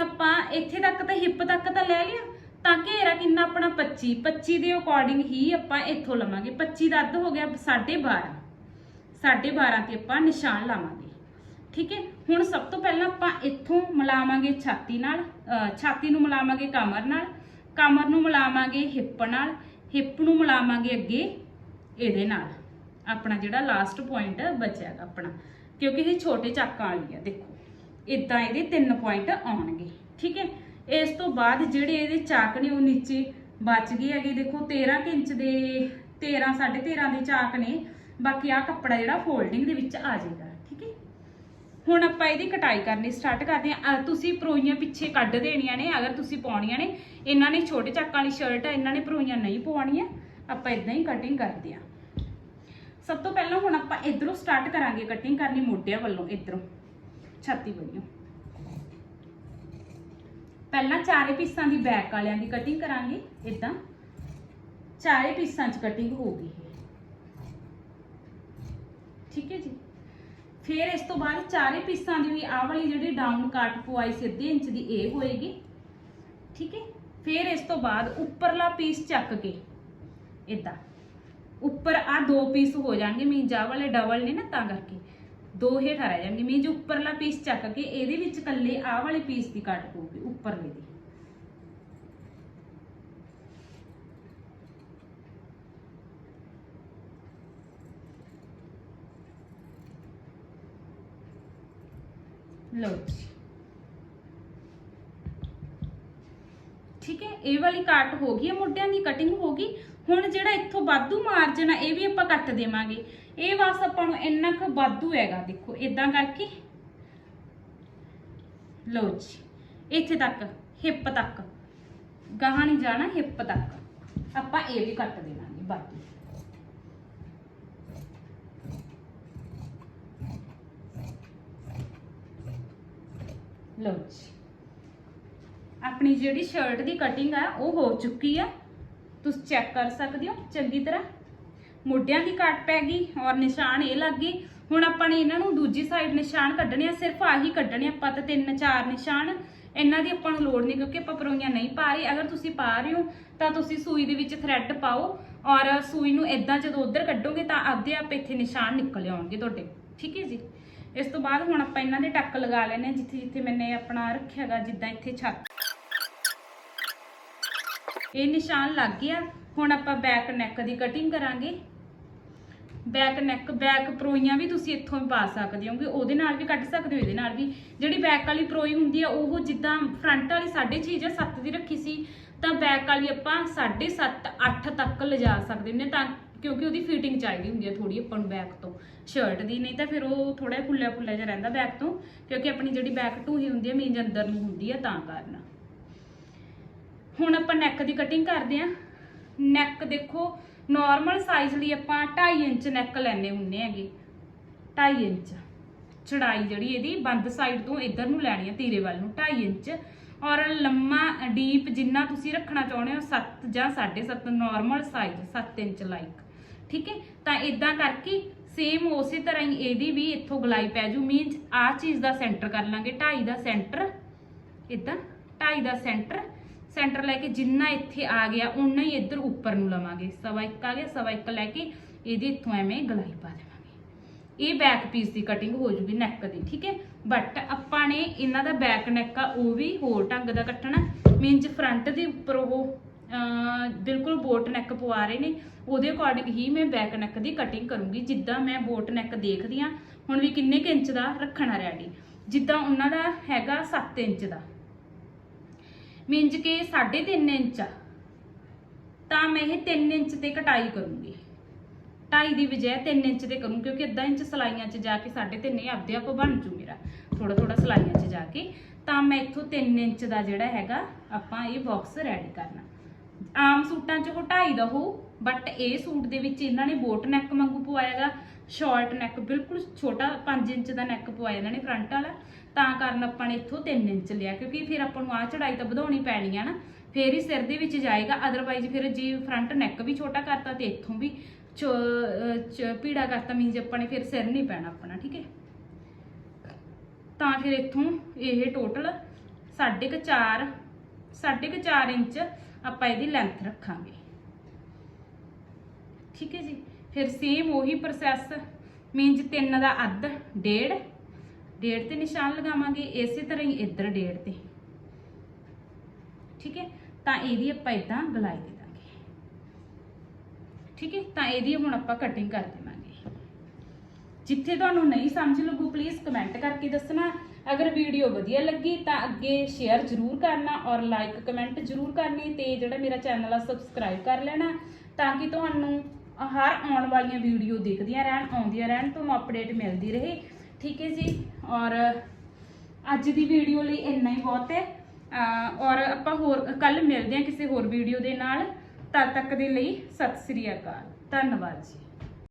ਆਪਾਂ ਇੱਥੇ ਤੱਕ ਤਾਂ ਹਿੱਪ ਤੱਕ ਤਾਂ ਲੈ ਲਿਆ, ਤਾਂ ਘੇਰਾ ਕਿੰਨਾ ਆਪਣਾ? 25 25 ਦੇ ਅਕੋਰਡਿੰਗ ਹੀ ਆਪਾਂ ਇੱਥੋਂ ਲਵਾਂਗੇ। 25 ਦਾ ਅੱਧ ਹੋ ਗਿਆ 12.5 12.5 ਤੇ ਆਪਾਂ ਨਿਸ਼ਾਨ ਲਾਵਾਂਗੇ। ਠੀਕ ਹੈ? ਹੁਣ ਸਭ ਤੋਂ ਪਹਿਲਾਂ ਆਪਾਂ ਇੱਥੋਂ ਮਿਲਾਵਾਂਗੇ ਛਾਤੀ ਨਾਲ ਛਾਤੀ ਨੂੰ ਮਿਲਾਵਾਂਗੇ ਕਮਰ ਨਾਲ, ਕਮਰ ਨੂੰ ਮਿਲਾਵਾਂਗੇ ਹਿੱਪ ਨਾਲ, ਹਿੱਪ ਨੂੰ ਮਿਲਾਵਾਂਗੇ ਅੱਗੇ ਇਹਦੇ ਨਾਲ। ਆਪਣਾ ਜਿਹੜਾ ਲਾਸਟ ਪੁਆਇੰਟ ਬਚਿਆ ਗਾ ਆਪਣਾ, ਕਿਉਂਕਿ ਇਹ ਛੋਟੇ ਚਾਕਾਂ ਵਾਲੀ ਆ ਦੇਖੋ। ਇਦਾਂ ਇਹਦੇ ਤਿੰਨ ਪੁਆਇੰਟ ਆਉਣਗੇ, ਠੀਕ ਹੈ? ਇਸ ਤੋਂ ਬਾਅਦ ਜਿਹੜੇ ਇਹਦੇ ਚਾਕ ਨੇ ਉਹ ਨੀਚੇ ਬਚ ਗਏ ਹੈਗੇ, ਦੇਖੋ 13 ਕੁ ਇੰਚ ਦੇ 13 13.5 ਦੇ ਚਾਕ ਨੇ। ਬਾਕੀ ਆ ਕੱਪੜਾ ਜਿਹੜਾ ਫੋਲਡਿੰਗ ਦੇ ਵਿੱਚ ਆ ਜਾਏਗਾ। ਹੁਣ ਆਪਾਂ ਇਹਦੀ ਕਟਾਈ ਕਰਨੀ ਸਟਾਰਟ ਕਰਦੇ ਹਾਂ। ਤੁਸੀਂ ਪਰੋਈਆਂ ਪਿੱਛੇ ਕੱਢ ਦੇਣੀਆਂ ਨੇ, ਅਗਰ ਤੁਸੀਂ ਪਾਉਣੀਆਂ ਨੇ। ਇਹਨਾਂ ਨੇ ਛੋਟੇ ਚੱਕ ਵਾਲੀ ਸ਼ਰਟ ਹੈ ਇਹਨਾਂ ਨੇ ਪਰੋਈਆਂ ਨਹੀਂ ਪਵਾਉਣੀਆਂ। ਆਪਾਂ ਇਦਾਂ ਹੀ ਕਟਿੰਗ ਕਰਦੇ ਹਾਂ। ਸਭ ਤੋਂ ਪਹਿਲਾਂ ਹੁਣ ਆਪਾਂ ਇਧਰੋਂ ਸਟਾਰਟ ਕਰਾਂਗੇ ਕਟਿੰਗ ਕਰਨੀ ਮੋਢਿਆਂ ਵੱਲੋਂ, ਇਧਰੋਂ। ਛਾਤੀ ਵੱਲੋਂ। ਪਹਿਲਾਂ ਚਾਰੇ ਪੀਸਾਂ ਦੀ ਬੈਕ ਵਾਲਿਆਂ ਦੀ ਕਟਿੰਗ ਕਰਾਂਗੇ ਇਦਾਂ ਚਾਰੇ ਪੀਸਾਂ 'ਚ ਕਟਿੰਗ ਹੋਊਗੀ ਇਹ ਠੀਕ ਹੈ ਜੀ? ਫਿਰ ਇਸ ਤੋਂ ਬਾਅਦ ਚਾਰੇ ਪੀਸਾਂ ਦੀ ਵੀ ਆਹ ਵਾਲੀ ਜਿਹੜੀ ਡਾਊਨ ਕੱਟ ਪਵਾਈ ਸਿੱਧੇ ਇੰਚ ਦੀ, ਇਹ ਹੋਏਗੀ। ਠੀਕ ਹੈ? ਫਿਰ ਇਸ ਤੋਂ ਬਾਅਦ ਉੱਪਰਲਾ ਪੀਸ ਚੱਕ ਕੇ ਇਦਾਂ ਉੱਪਰ ਆ ਦੋ ਪੀਸ ਹੋ ਜਾਣਗੇ ਮੀਨ ਜਾ ਵਾਲੇ ਡਬਲ ਨੇ ਨਾ, ਤਾਂ ਕਰਕੇ। ਦੋ ਹੇਠ ਰਹਿ ਜਾਣਗੇ। ਮੀਨ ਜੋ ਉੱਪਰਲਾ ਪੀਸ ਚੱਕ ਕੇ, ਇਹਦੇ ਵਿੱਚ ਇਕੱਲੇ ਆਹ ਵਾਲੇ ਪੀਸ ਦੀ ਕੱਟ ਪਊਗੀ, ਉੱਪਰਲੇ ਦੀ। ਲਓ ਜੀ ਠੀਕ ਹੈ ਇਹ ਵਾਲੀ ਕੱਟ ਹੋ ਗਈ ਹੈ ਮੋਢਿਆਂ ਦੀ ਕਟਿੰਗ ਹੋ ਗਈ ਹੁਣ ਜਿਹੜਾ ਇੱਥੋਂ ਵਾਧੂ ਮਾਰਜਨ ਆ ਇਹ ਵੀ ਆਪਾਂ ਕੱਟ ਦੇਵਾਂਗੇ ਇਹ ਬਸ ਆਪਾਂ ਨੂੰ ਇੰਨਾ ਕੁ ਵਾਧੂ ਹੈਗਾ ਦੇਖੋ ਇਦਾਂ ਕਰਕੇ ਲਓ ਜੀ ਇੱਥੇ ਤੱਕ ਹਿੱਪ ਤੱਕ ਗਾਹਾਂ ਨਹੀਂ ਜਾਣਾ ਹਿੱਪ ਤੱਕ ਆਪਾਂ ਇਹ ਵੀ ਕੱਟ ਦੇਵਾਂਗੇ ਬਾਕੀ ਲਓ ਜੀ। ਆਪਣੀ ਜਿਹੜੀ ਸ਼ਰਟ ਦੀ ਕਟਿੰਗ ਆ, ਉਹ ਹੋ ਚੁੱਕੀ ਆ। ਤੁਸੀਂ ਚੈੱਕ ਕਰ ਸਕਦੇ ਹੋ, ਚੰਗੀ ਤਰ੍ਹਾਂ। ਮੋਢਿਆਂ ਦੀ ਕੱਟ ਪੈ ਗਈ ਔਰ ਨਿਸ਼ਾਨ ਇਹ ਲੱਗ ਗਏ ਹੁਣ ਆਪਾਂ ਨੇ ਇਹਨਾਂ ਨੂੰ ਦੂਜੀ ਸਾਈਡ ਨਿਸ਼ਾਨ ਕੱਢਣੇ ਆ, ਸਿਰਫ ਆਹੀ ਕੱਢਣੇ ਆਪਾਂ ਤਾਂ ਤਿੰਨ ਚਾਰ ਨਿਸ਼ਾਨ, ਇਹਨਾਂ ਦੀ ਆਪਾਂ ਨੂੰ ਲੋੜ ਨਹੀਂ ਕਿਉਂਕਿ ਆਪਾਂ ਪਰੋਈਆਂ ਨਹੀਂ ਪਾ ਰਹੇ। ਅਗਰ ਤੁਸੀਂ ਪਾ ਰਹੇ ਹੋ, ਤਾਂ ਤੁਸੀਂ ਸੂਈ ਦੇ ਵਿੱਚ ਥ੍ਰੈਡ ਪਾਓ ਔਰ ਸੂਈ ਨੂੰ ਇਦਾਂ ਜਦੋਂ ਉਧਰ ਕੱਢੋਗੇ ਤਾਂ ਆਪਦੇ ਆਪ ਇੱਥੇ ਨਿਸ਼ਾਨ ਨਿਕਲ ਆਉਣਗੇ ਤੁਹਾਡੇ। ਠੀਕ ਹੈ ਜੀ? ਇਸ ਤੋਂ ਬਾਅਦ ਹੁਣ ਆਪਾਂ ਇਹਨਾਂ ਦੇ ਟੱਕ ਲਗਾ ਲੈਣੇ ਆ ਜਿੱਥੇ ਜਿੱਥੇ ਮੈਨੇ ਆਪਣਾ ਰੱਖਿਆਗਾ ਜਿੱਦਾਂ ਇੱਥੇ ਛੱਤ। ਇਹ ਨਿਸ਼ਾਨ ਲੱਗ ਗਿਆ। ਹੁਣ ਆਪਾਂ ਬੈਕ ਨੈਕ ਦੀ ਕਟਿੰਗ ਕਰਾਂਗੇ। ਬੈਕ ਨੈਕ ਬੈਕ ਪਰੋਈਆਂ ਵੀ ਤੁਸੀਂ ਇੱਥੋਂ ਵੀ ਪਾ ਸਕਦੇ ਹੋਗੇ। ਉਹਦੇ ਨਾਲ ਵੀ ਕੱਢ ਸਕਦੇ ਹੋ, ਇਹਦੇ ਨਾਲ ਵੀ। ਜਿਹੜੀ ਬੈਕ ਵਾਲੀ ਪਰੋਈ ਹੁੰਦੀ ਆ, ਉਹ ਜਿੱਦਾਂ ਫਰੰਟ ਵਾਲੀ 6.5 ਜਾਂ 7 ਦੀ ਰੱਖੀ ਸੀ, ਤਾਂ ਬੈਕ ਵਾਲੀ ਆਪਾਂ 7.5 8 ਤੱਕ ਲਿਜਾ ਸਕਦੇ ਹੁੰਦੇ ਤਾਂ ਕਿਉਂਕਿ ਉਹਦੀ ਫਿਟਿੰਗ ਚਾਹੀਦੀ ਹੁੰਦੀ ਹੈ ਥੋੜੀ ਆਪਾਂ ਨੂੰ ਬੈਕ ਤੋਂ। ਸ਼ਰਟ ਦੀ ਨਹੀਂ ਤਾਂ ਫਿਰ ਉਹ ਥੋੜਾ ਫੁੱਲਿਆ ਫੁੱਲਿਆ ਜਿਹਾ ਰਹਿੰਦਾ ਬੈਕ ਤੋਂ, ਕਿਉਂਕਿ ਆਪਣੀ ਜਿਹੜੀ ਬੈਕ ਢੂਹੀ ਹੁੰਦੀ ਹੈ ਮੀਂਜ ਅੰਦਰ ਨੂੰ ਹੁੰਦੀ ਹੈ ਤਾਂ ਕਾਰਨ। ਹੁਣ ਆਪਾਂ ਨੈਕ ਦੀ ਕਟਿੰਗ ਕਰਦੇ ਆਂ ਨੈਕ ਦੇਖੋ ਨਾਰਮਲ ਸਾਈਜ਼ ਲਈ ਆਪਾਂ 2.5 ਇੰਚ ਨੈਕ ਲੈਣੇ ਹੁੰਨੇ ਹੈਗੇ। 2.5 ਇੰਚ। ਚੜਾਈ ਜਿਹੜੀ ਇਹਦੀ ਬੰਦ ਸਾਈਡ ਤੋਂ ਇੱਧਰ ਨੂੰ ਲੈਣੀ ਹੈ, ਤੀਰੇ ਵੱਲ ਨੂੰ 2.5 ਇੰਚ। ਔਰ ਲੰਮਾ ਡੀਪ ਜਿੰਨਾ ਤੁਸੀਂ ਰੱਖਣਾ ਚਾਹੁੰਦੇ ਹੋ 7 ਜਾਂ 7.5 ਨਾਰਮਲ ਸਾਈਜ਼ 7 ਇੰਚ ਲਾਈਕ ਠੀਕ ਹੈ? ਤਾਂ ਇਦਾਂ ਕਰਕੇ ਸੇਮ ਉਸੇ ਤਰ੍ਹਾਂ ਹੀ ਇਹਦੀ ਵੀ ਇੱਥੋਂ ਗਲਾਈ ਪੈ ਜੂ। ਮੀਨਸ ਆ ਚੀਜ਼ ਦਾ ਸੈਂਟਰ ਕਰ ਲਾਂਗੇ 2.5 ਦਾ ਸੈਂਟਰ ਇਦਾਂ ਢਾਈ ਦਾ ਸੈਂਟਰ ਸੈਂਟਰ ਲੈ ਕੇ ਜਿੰਨਾ ਇੱਥੇ ਆ ਗਿਆ ਉਨਾ ਹੀ ਇੱਧਰ ਉੱਪਰ ਨੂੰ ਲਵਾਂਗੇ। ਸਵਾ ਇੱਕ ਆ ਗਿਆ, ਸਵਾ ਇੱਕ ਲੈ ਕੇ ਇਹਦੀ ਇੱਥੋਂ ਐਵੇਂ ਗਲਾਈ ਪਾ ਦੇਵਾਂਗੇ। ਇਹ ਬੈਕ ਪੀਸ ਦੀ ਕਟਿੰਗ ਹੋ ਜੂਗੀ ਨੈਕ ਦੀ, ਠੀਕ ਹੈ? ਬਟ ਆਪਾਂ ਨੇ ਇਹਨਾਂ ਦਾ ਬੈਕ ਨੈਕ ਆ, ਉਹ ਵੀ ਹੋਰ ਢੰਗ ਦਾ ਕੱਟਣਾ। ਮੀਨਸ ਫਰੰਟ ਦੇ ਉੱਪਰ ਉਹ ਬਿਲਕੁਲ ਬੋਟ ਨੈਕ ਪਵਾ ਰਹੇ ਨੇ। ਉਹਦੇ ਅਕੋਰਡਿੰਗ ਹੀ ਮੈਂ ਬੈਕ ਨੈਕ ਦੀ ਕਟਿੰਗ ਕਰੂੰਗੀ। ਜਿੱਦਾਂ ਮੈਂ ਬੋਟ ਨੈਕ ਦੇਖਦੀ ਆ, ਹੁਣ ਵੀ ਕਿੰਨੇ ਕੁ ਇੰਚ ਦਾ ਰੱਖਣਾ ਰੈਡੀ ਜਿੱਦਾਂ ਉਹਨਾਂ ਦਾ ਹੈਗਾ 7 ਇੰਚ ਦਾ। ਮੀਨਸ ਕਿ 3.5 ਇੰਚ ਆ। ਤਾਂ ਮੈਂ ਇਹ 3 ਇੰਚ ਤੇ ਕਟਾਈ ਕਰੂੰਗੀ। 2.5 ਦੀ ਬਜਾਏ 3 ਇੰਚ ਤੇ ਕਰੂੰ, ਕਿਉਂਕਿ ਅੱਧਾ ਇੰਚ ਸਲਾਈਆਂ 'ਚ ਜਾ ਕੇ 3.5 ਇਹ ਆਪਦੇ ਆਪ ਬਣ ਜੂ ਮੇਰਾ। ਥੋੜਾ ਥੋੜਾ ਸਲਾਈਆਂ 'ਚ ਜਾ ਕੇ। ਤਾਂ ਮੈਂ ਇੱਥੋਂ 3 ਇੰਚ ਦਾ ਜਿਹੜਾ ਹੈਗਾ, ਆਪਾਂ ਇਹ ਬਾਕਸ ਰੈਡੀ ਕਰਨਾ। ਆਮ ਸੂਟਾਂ 'ਚ ਉਹ 2.5 ਦਾ ਹੋਊ ਬਟ ਇਹ ਸੂਟ ਦੇ ਵਿੱਚ ਇਹਨਾਂ ਨੇ ਬੋਟ ਨੈਕ ਵਾਂਗੂ ਪਵਾਇਆਗਾ ਸ਼ਾਰਟ ਨੈਕ ਬਿਲਕੁਲ ਛੋਟਾ 5 ਇੰਚ ਦਾ ਨੈਕ ਪਵਾਇਆ ਇਹਨਾਂ ਨੇ ਫਰੰਟ ਵਾਲਾ। ਤਾਂ ਕਾਰਨ ਆਪਾਂ ਨੇ ਇੱਥੋਂ 3 ਇੰਚ ਲਿਆ, ਕਿਉਂਕਿ ਫਿਰ ਆਪਾਂ ਨੂੰ ਆਹ ਚੜਾਈ ਤਾਂ ਵਧਾਉਣੀ ਪੈਣੀ ਆ ਨਾ। ਫੇਰ ਹੀ ਸਿਰ ਦੇ ਵਿੱਚ ਜਾਏਗਾ ਅਦਰਵਾਈਜ਼ ਫਿਰ ਜੇ ਫਰੰਟ ਨੈਕ ਵੀ ਛੋਟਾ ਕਰਤਾ ਤੇ ਇੱਥੋਂ ਵੀ ਚ- ਪੀੜਾ ਕਰਤਾ ਮੀਨਸ ਆਪਾਂ ਨੇ ਫਿਰ ਸਿਰ ਨਹੀਂ ਪੈਣਾ ਆਪਣਾ, ਠੀਕ ਹੈ? ਤਾਂ ਫਿਰ ਇੱਥੋਂ ਇਹ ਟੋਟਲ 4.5 4.5 ਇੰਚ ਆਪਾਂ ਇਹਦੀ ਲੈਂਥ ਰੱਖਾਂਗੇ। ਠੀਕ ਹੈ ਜੀ? ਫਿਰ ਸੇਮ ਉਹੀ ਪ੍ਰੋਸੈਸ ਮੀਨਜ਼ 3 ਦਾ ਅੱਧ, ਡੇਢ। ਡੇਢ ਤੇ ਨਿਸ਼ਾਨ ਲਗਾਵਾਂਗੇ, ਇਸੇ ਤਰ੍ਹਾਂ ਹੀ ਇੱਧਰ ਡੇਢ ਤੇ। ਠੀਕ ਹੈ? ਤਾਂ ਇਹਦੀ ਆਪਾਂ ਇਦਾਂ ਗਲਾਈ ਦੇ ਦਾਂਗੇ। ਠੀਕ ਹੈ? ਤਾਂ ਇਹਦੀ ਹੁਣ ਆਪਾਂ ਕਟਿੰਗ ਕਰ ਦੇਵਾਂਗੇ। ਜਿੱਥੇ ਤੁਹਾਨੂੰ ਨਹੀਂ ਸਮਝ ਲੱਗੂ ਪਲੀਜ਼ ਕਮੈਂਟ ਕਰਕੇ ਦੱਸਣਾ। ਅਗਰ ਵੀਡੀਓ ਵਧੀਆ ਲੱਗੀ ਤਾਂ ਅੱਗੇ ਸ਼ੇਅਰ ਜ਼ਰੂਰ ਕਰਨਾ ਔਰ ਲਾਈਕ ਕਮੈਂਟ ਜ਼ਰੂਰ ਕਰਨੀ ਤੇ ਜਿਹੜਾ ਮੇਰਾ ਚੈਨਲ ਆ ਸਬਸਕ੍ਰਾਈਬ ਕਰ ਲੈਣਾ ਤਾਂ ਕਿ ਤੁਹਾਨੂੰ ਹਰ ਆਉਣ ਵਾਲੀਆਂ ਵੀਡੀਓ ਦੇਖਦੀਆਂ ਰਹਿਣ, ਆਉਂਦੀਆਂ ਰਹਿਣ, ਤੁਹਾਨੂੰ ਅਪਡੇਟ ਮਿਲਦੀ ਰਹੇ। ਠੀਕ ਹੈ ਜੀ? ਔਰ ਅੱਜ ਦੀ ਵੀਡੀਓ ਲਈ ਇੰਨਾ ਹੀ ਬਹੁਤ ਹੈ। ਔਰ ਆਪਾਂ ਹੋਰ ਕੱਲ ਮਿਲਦੇ ਹਾਂ ਕਿਸੇ ਹੋਰ ਵੀਡੀਓ ਦੇ ਨਾਲ। ਤਦ ਤੱਕ ਦੇ ਲਈ ਸਤਿ ਸ੍ਰੀ ਅਕਾਲ। ਧੰਨਵਾਦ ਜੀ।